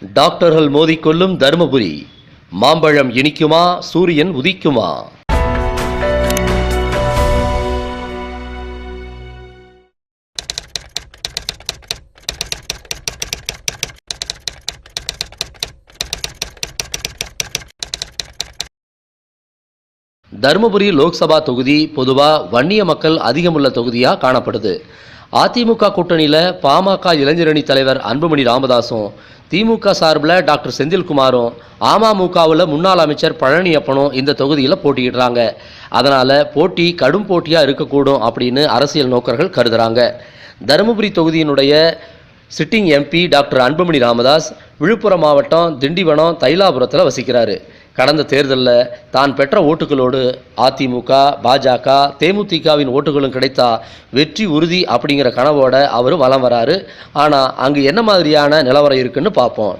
டாக்டர்கள் மோதிக்கொள்ளும் தருமபுரி. மாம்பழம் இனிக்குமா சூரியன் உதிக்குமா? தருமபுரி லோக்சபா தொகுதி பொதுவாக வன்னிய மக்கள் அதிகமுள்ள தொகுதியாக காணப்படுது. அதிமுக கூட்டணியில் பாமக இளைஞரணி தலைவர் அன்புமணி ராமதாஸும் திமுக சார்பில் டாக்டர் செந்தில்குமாரும் அமமுகவில் முன்னாள் அமைச்சர் பழனியப்பனும் இந்த தொகுதியில் போட்டியிடுறாங்க. அதனால் போட்டி கடும் போட்டியாக இருக்கக்கூடும் அப்படின்னு அரசியல் நோக்கர்கள் கருதுகிறாங்க தருமபுரி தொகுதியினுடைய sitting MP doctor Anbumani Ramadoss Villupuram மாவட்டம் திண்டிவனம் தைலாபுரத்தில் வசிக்கிறாரு. கடந்த தேர்தலில் தான் பெற்ற ஓட்டுகளோடு அதிமுக பாஜக தேமுதிகவின் ஓட்டுகளும் கிடைத்தா வெற்றி உறுதி அப்படிங்கிற கனவோட அவர் வலம் வராரு. ஆனால் அங்கு என்ன மாதிரியான நிலவரம் இருக்குன்னு பார்ப்போம்.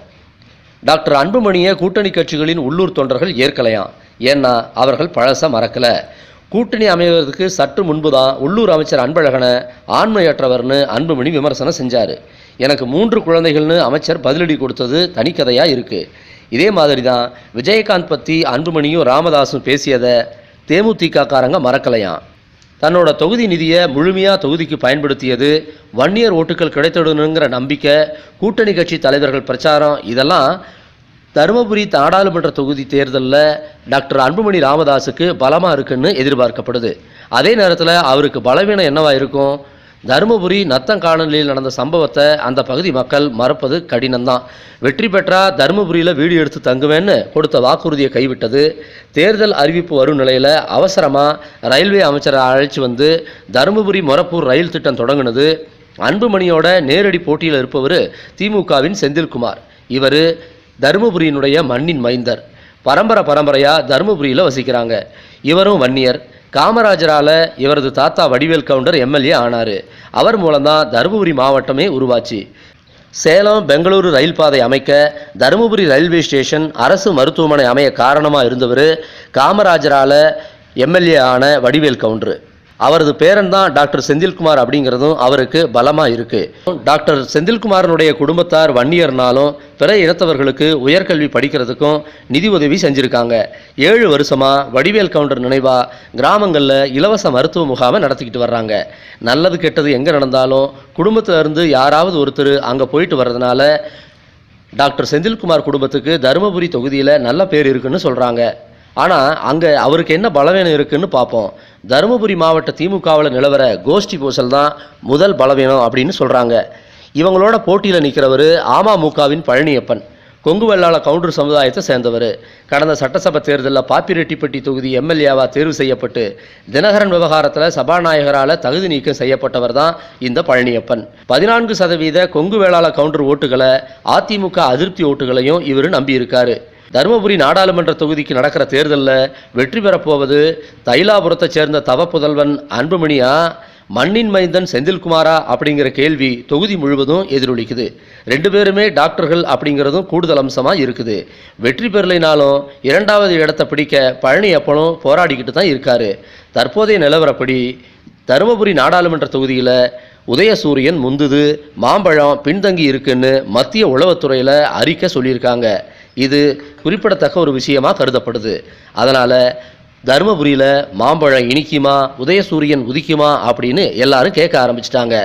டாக்டர் அன்புமணியை கூட்டணி கட்சிகளின் உள்ளூர் தொண்டர்கள் ஏற்கலையாம் ஏன்னா அவர்கள் பழச மறக்கல. கூட்டணி அமைவதற்கு சற்று முன்பு தான் உள்ளூர் அமைச்சர் அன்பழகனை ஆண்மையற்றவர்னு அன்புமணி விமர்சனம் செஞ்சார். எனக்கு மூன்று குழந்தைகள்னு அமைச்சர் பதிலடி கொடுத்தது தனிக்கதையாக இருக்குது இதே மாதிரி தான் விஜயகாந்த் பற்றி அன்புமணியும் ராமதாஸும் பேசியதை தேமுதிக காரங்க மறக்கலையாம் தன்னோட தொகுதி நிதியை முழுமையாக தொகுதிக்கு பயன்படுத்தியது வன்னியர் ஓட்டுகள் கிடைத்திடணுங்கிற நம்பிக்கை கூட்டணி கட்சி தலைவர்கள் பிரச்சாரம் இதெல்லாம் தருமபுரி நாடாளுமன்ற தொகுதி தேர்தலில் டாக்டர் அன்புமணி ராமதாஸுக்கு பலமாக இருக்குன்னு எதிர்பார்க்கப்படுது. அதே நேரத்தில் அவருக்கு பலவீனம் என்னவாக இருக்கும்? தருமபுரி நத்தங்காணலில் நடந்த சம்பவத்தை அந்த பகுதி மக்கள் மறப்பது கடினம்தான். வெற்றி பெற்றா தருமபுரியில் வீடு எடுத்து தங்குவேன்னு கொடுத்த வாக்குறுதியை கைவிட்டது. தேர்தல் அறிவிப்பு வரும் நிலையில் அவசரமாக ரயில்வே அமைச்சரை அழைச்சி வந்து தருமபுரி மொரப்பூர் ரயில் திட்டம் தொடங்கினது. அன்புமணியோட நேரடி போட்டியில் இருப்பவர் திமுகவின் செந்தில்குமார். இவர் தருமபுரியினுடைய மண்ணின் மைந்தர். பரம்பரை பரம்பரையாக தருமபுரியில் வசிக்கிறாங்க. இவரும் வன்னியர். காமராஜரால் இவரது தாத்தா வடிவேல் கவுண்டர் எம்எல்ஏ ஆனார். அவர் மூலம்தான் தருமபுரி மாவட்டமே உருவாச்சு. சேலம் பெங்களூரு ரயில் பாதை அமைக்க தருமபுரி ரயில்வே ஸ்டேஷன் அரசு மருத்துவமனை அமைய காரணமாக இருந்தவர் காமராஜரால் எம்எல்ஏ ஆன வடிவேல் கவுண்டரு. அவரது பேரன் தான் டாக்டர் செந்தில்குமார் அப்படிங்கிறதும் அவருக்கு பலமாக இருக்குது டாக்டர் செந்தில்குமாரனுடைய குடும்பத்தார் வன்னியர்னாலும் பிற இனத்தவர்களுக்கு உயர்கல்வி படிக்கிறதுக்கும் நிதி உதவி செஞ்சுருக்காங்க. ஏழு வருஷமாக வடிவேல் கவுண்டர் நினைவாக கிராமங்களில் இலவச மருத்துவ முகாமை நடத்திக்கிட்டு வர்றாங்க. நல்லது கெட்டது எங்கே நடந்தாலும் குடும்பத்துல இருந்து யாராவது ஒருத்தர் அங்கே போயிட்டு வர்றதுனால டாக்டர் செந்தில்குமார் குடும்பத்துக்கு தருமபுரி தொகுதியில் நல்ல பேர் இருக்குன்னு சொல்கிறாங்க ஆனால் அங்கே அவருக்கு என்ன பலவீனம் இருக்குன்னு பார்ப்போம் தருமபுரி மாவட்ட திமுகவில் நிலவர கோஷ்டி பூசல் தான் முதல் பலவீனம் அப்படின்னு சொல்கிறாங்க இவங்களோட போட்டியில் நிற்கிறவர் அமமுகவின் பழனியப்பன். கொங்கு வெள்ளாள கவுண்டர் சமுதாயத்தை சேர்ந்தவர். கடந்த சட்டசபை தேர்தலில் பாப்பிரெட்டிப்பட்டி தொகுதி எம்எல்ஏவாக தேர்வு செய்யப்பட்டு தினகரன் விவகாரத்தில் சபாநாயகரால் தகுதி நீக்கம் செய்யப்பட்டவர் தான் இந்த பழனியப்பன். பதினான்கு சதவீத கொங்கு வேளாள கவுண்டர் ஓட்டுகளை அதிமுக அதிருப்தி ஓட்டுகளையும் இவர் நம்பியிருக்காரு. தருமபுரி நாடாளுமன்ற தொகுதிக்கு நடக்கிற தேர்தலில் வெற்றி பெறப்போவது தைலாபுரத்தைச் சேர்ந்த தவ புதல்வன் அன்புமணியா மண்ணின் மைந்தன் செந்தில்குமாரா அப்படிங்கிற கேள்வி தொகுதி முழுவதும் எதிரொலிக்குது. ரெண்டு பேருமே டாக்டர்கள் அப்படிங்கிறதும் கூடுதல் அம்சமாக இருக்குது. வெற்றி பெறலைனாலும் இரண்டாவது இடத்தை பிடிக்க பழனி அப்பனும் போராடிக்கிட்டு தான் இருக்காரு. தற்போதைய நிலவரப்படி தருமபுரி நாடாளுமன்ற தொகுதியில் உதயசூரியன் முந்துது மாம்பழம் பின்தங்கி இருக்குன்னு மத்திய உளவுத்துறையில் அறிக்கை சொல்லியிருக்காங்க. இது குறிப்பிடத்தக்க ஒரு விஷயமாக கருதப்படுது. அதனால் தருமபுரியில் மாம்பழம் இனிக்குமா உதயசூரியன் உதிக்குமா அப்படின்னு எல்லாரும் கேட்க ஆரம்பிச்சிட்டாங்க.